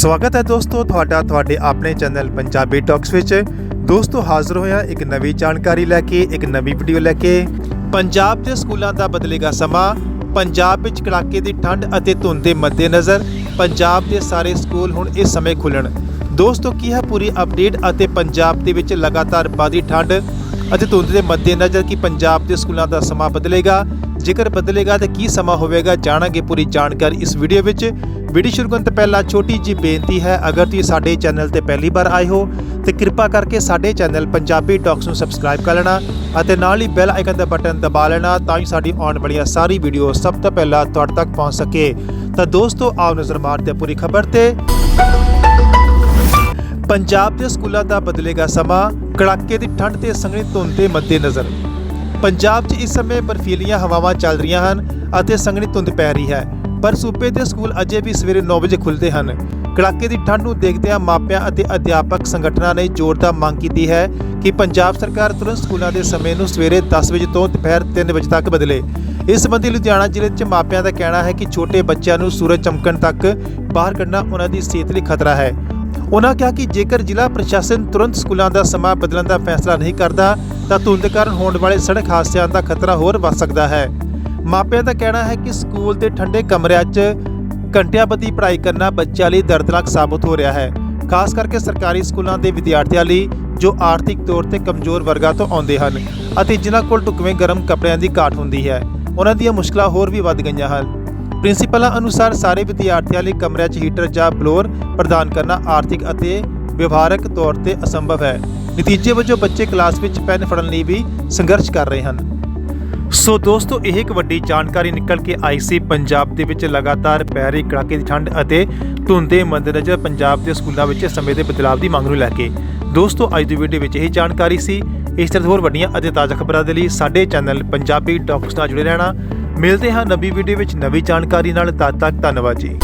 ਸਵਾਗਤ ਹੈ ਦੋਸਤੋ ਤੁਹਾਡਾ, ਤੁਹਾਡੇ ਆਪਣੇ ਚੈਨਲ ਪੰਜਾਬੀ ਟਾਕਸ ਵਿੱਚ। ਦੋਸਤੋ ਹਾਜ਼ਰ ਹੋਇਆ ਇੱਕ ਨਵੀਂ ਜਾਣਕਾਰੀ ਲੈ ਕੇ, ਇੱਕ ਨਵੀਂ ਵੀਡੀਓ ਲੈ ਕੇ। ਪੰਜਾਬ ਦੇ ਸਕੂਲਾਂ ਦਾ ਬਦਲੇਗਾ ਸਮਾਂ। ਪੰਜਾਬ ਵਿੱਚ ਕੜਾਕੇ ਦੀ ਠੰਡ ਅਤੇ ਧੁੰਦ ਦੇ ਮੱਦੇਨਜ਼ਰ ਪੰਜਾਬ ਦੇ ਸਾਰੇ ਸਕੂਲ ਹੁਣ ਇਸ ਸਮੇਂ ਖੁੱਲਣ ਦੋਸਤੋ ਕੀ ਹੈ ਪੂਰੀ ਅਪਡੇਟ ਅਤੇ ਪੰਜਾਬ ਦੇ ਵਿੱਚ ਲਗਾਤਾਰ ਵਧਦੀ ਠੰਡ ਅਤੇ ਧੁੰਦ ਦੇ ਮੱਦੇਨਜ਼ਰ ਕਿ ਪੰਜਾਬ ਦੇ ਸਕੂਲਾਂ ਦਾ ਸਮਾਂ ਬਦਲੇਗਾ? ਜੇਕਰ ਬਦਲੇਗਾ ਤਾਂ ਕੀ ਸਮਾਂ ਹੋਵੇਗਾ? ਜਾਣਾਂਗੇ ਪੂਰੀ ਜਾਣਕਾਰੀ ਇਸ ਵੀਡੀਓ ਵਿੱਚ। ਵੀਡੀਓ ਸ਼ੁਰੂ ਕਰਨ ਤੋਂ ਪਹਿਲਾਂ ਛੋਟੀ ਜੀ ਬੇਨਤੀ ਹੈ, ਅਗਰ ਤੁਸੀਂ ਸਾਡੇ ਚੈਨਲ ਤੇ ਪਹਿਲੀ ਵਾਰ ਆਏ ਹੋ, ਤੇ ਕਿਰਪਾ ਕਰਕੇ ਸਾਡੇ ਚੈਨਲ ਪੰਜਾਬੀ ਟਾਕਸ ਨੂੰ ਸਬਸਕ੍ਰਾਈਬ ਕਰ ਲੈਣਾ ਅਤੇ ਨਾਲ ਹੀ ਬੈਲ ਆਈਕਨ ਦਾ ਬਟਨ ਦਬਾ ਲੈਣਾ ਤਾਂ ਹੀ ਸਾਡੀ ਆਉਣ ਵਾਲੀਆਂ ਸਾਰੀ ਵੀਡੀਓ ਸਭ ਤੋਂ ਪਹਿਲਾਂ ਤੁਹਾਡੇ ਤੱਕ ਪਹੁੰਚ ਸਕੇ। ਤਾਂ ਦੋਸਤੋ, ਆਓ ਨਜ਼ਰ ਮਾਰਦੇ ਪੂਰੀ ਖਬਰ ਤੇ। ਪੰਜਾਬ ਦੇ ਸਕੂਲਾਂ ਦਾ ਬਦਲੇਗਾ ਸਮਾਂ, ਕੜਾਕੇ ਦੀ ਠੰਡ ਤੇ ਸੰਘਣੀ ਧੁੰਦ ਦੇ ਮੱਦੇਨਜ਼ਰ। ਪੰਜਾਬ 'ਚ ਇਸ ਸਮੇਂ ਬਰਫੀਲੀਆਂ ਹਵਾਵਾਂ ਚੱਲ ਰਹੀਆਂ ਹਨ ਅਤੇ ਸੰਘਣੀ ਧੁੰਦ ਪੈ ਰਹੀ ਹੈ। ਪਰ ਸੂਬੇ ਦੇ ਸਕੂਲ ਅਜੇ ਵੀ ਸਵੇਰੇ 9 ਵਜੇ ਖੁੱਲ੍ਹਦੇ ਹਨ। ਕੜਾਕੇ ਦੀ ਠੰਡ ਨੂੰ ਦੇਖਦਿਆਂ ਮਾਪਿਆਂ ਅਤੇ ਅਧਿਆਪਕ ਸੰਗਠਨਾਂ ਨੇ ਜ਼ੋਰਦਾਰ ਮੰਗ ਕੀਤੀ ਹੈ ਕਿ ਪੰਜਾਬ ਸਰਕਾਰ ਤੁਰੰਤ ਸਕੂਲਾਂ ਦੇ ਸਮੇਂ ਨੂੰ ਸਵੇਰੇ 10 ਵਜੇ ਤੋਂ ਦੁਪਹਿਰ 3 ਵਜੇ ਤੱਕ ਬਦਲੇ। ਇਸ ਸੰਬੰਧੀ ਲੁਧਿਆਣਾ ਜ਼ਿਲ੍ਹੇ 'ਚ ਮਾਪਿਆਂ ਦਾ ਕਹਿਣਾ ਹੈ ਕਿ ਛੋਟੇ ਬੱਚਿਆਂ ਨੂੰ ਸੂਰਜ ਚਮਕਣ ਤੱਕ ਬਾਹਰ ਕੱਢਣਾ ਉਹਨਾਂ ਦੀ ਸਿਹਤ ਲਈ ਖਤਰਾ ਹੈ। ਉਹਨਾਂ ਕਿਹਾ ਕਿ ਜੇਕਰ ਜ਼ਿਲ੍ਹਾ ਪ੍ਰਸ਼ਾਸਨ ਤੁਰੰਤ ਸਕੂਲਾਂ ਦਾ ਸਮਾਂ ਬਦਲਣ ਦਾ ਫੈਸਲਾ ਨਹੀਂ ਕਰਦਾ, ਤਾਂ ਧੁੰਦ ਕਾਰਨ ਹੋਣ ਵਾਲੇ ਸੜਕ ਹਾਦਸਿਆਂ ਦਾ ਖਤਰਾ ਹੋਰ ਵੱਧ ਸਕਦਾ ਹੈ। ਮਾਪਿਆਂ ਦਾ ਕਹਿਣਾ ਹੈ ਕਿ ਸਕੂਲ ਦੇ ਠੰਡੇ ਕਮਰਿਆਂ 'ਚ ਘੰਟਿਆਂ ਬੱਧੀ ਪੜ੍ਹਾਈ ਕਰਨਾ ਬੱਚਿਆਂ ਲਈ ਦਰਦਨਾਕ ਸਾਬਤ ਹੋ ਰਿਹਾ ਹੈ, ਖਾਸ ਕਰਕੇ ਸਰਕਾਰੀ ਸਕੂਲਾਂ ਦੇ ਵਿਦਿਆਰਥੀਆਂ ਲਈ ਜੋ ਆਰਥਿਕ ਤੌਰ ਤੇ ਕਮਜ਼ੋਰ ਵਰਗਾਂ ਤੋਂ ਆਉਂਦੇ ਹਨ ਅਤੇ ਜਿਨ੍ਹਾਂ ਕੋਲ ਢੁਕਵੇਂ ਗਰਮ ਕੱਪੜਿਆਂ ਦੀ ਘਾਟ ਹੁੰਦੀ ਹੈ, ਉਹਨਾਂ ਦੀਆਂ ਮੁਸ਼ਕਲਾਂ ਹੋਰ ਵੀ ਵੱਧ ਗਈਆਂ ਹਨ। ਪ੍ਰਿੰਸੀਪਲਾਂ ਅਨੁਸਾਰ ਸਾਰੇ ਵਿਦਿਆਰਥੀਆਂ ਲਈ ਕਮਰਿਆਂ 'ਚ ਹੀਟਰ ਜਾਂ ਬਲੋਰ ਪ੍ਰਦਾਨ ਕਰਨਾ ਆਰਥਿਕ ਅਤੇ ਵਿਵਹਾਰਕ ਤੌਰ ਤੇ ਅਸੰਭਵ ਹੈ। ਨਤੀਜੇ ਵਜੋਂ ਬੱਚੇ ਕਲਾਸ ਵਿੱਚ ਪੈਨ ਫੜਨ ਲਈ ਵੀ ਸੰਘਰਸ਼ ਕਰ ਰਹੇ ਹਨ। ਸੋ ਦੋਸਤੋ, ਇਹ ਇੱਕ ਵੱਡੀ ਜਾਣਕਾਰੀ ਨਿਕਲ ਕੇ ਆਈ ਸੀ। ਪੰਜਾਬ ਦੇ ਵਿੱਚ ਲਗਾਤਾਰ ਪੈ ਰਹੀ ਕੜਾਕੇ ਦੀ ਠੰਡ ਅਤੇ ਧੁੰਦ ਦੇ ਮੱਦੇਨਜ਼ਰ ਪੰਜਾਬ ਦੇ ਸਕੂਲਾਂ ਵਿੱਚ ਸਮੇਂ ਦੇ ਬਦਲਾਅ ਦੀ ਮੰਗ ਨੂੰ ਲੈ ਕੇ। ਦੋਸਤੋ, ਅੱਜ ਦੀ ਵੀਡੀਓ ਵਿੱਚ ਇਹ ਜਾਣਕਾਰੀ ਸੀ। ਇਸ ਤਰ੍ਹਾਂ ਹੋਰ ਵੱਡੀਆਂ ਅਤੇ ਤਾਜ਼ਾ ਖਬਰਾਂ ਦੇ ਲਈ ਸਾਡੇ ਚੈਨਲ ਪੰਜਾਬੀ ਟਾਕਸ ਨਾਲ ਜੁੜੇ ਰਹਿਣਾ। ਮਿਲਦੇ ਹਾਂ ਨਵੀਂ ਵੀਡੀਓ ਵਿੱਚ ਨਵੀਂ ਜਾਣਕਾਰੀ ਨਾਲ। ਤਦ ਤੱਕ ਧੰਨਵਾਦ ਜੀ।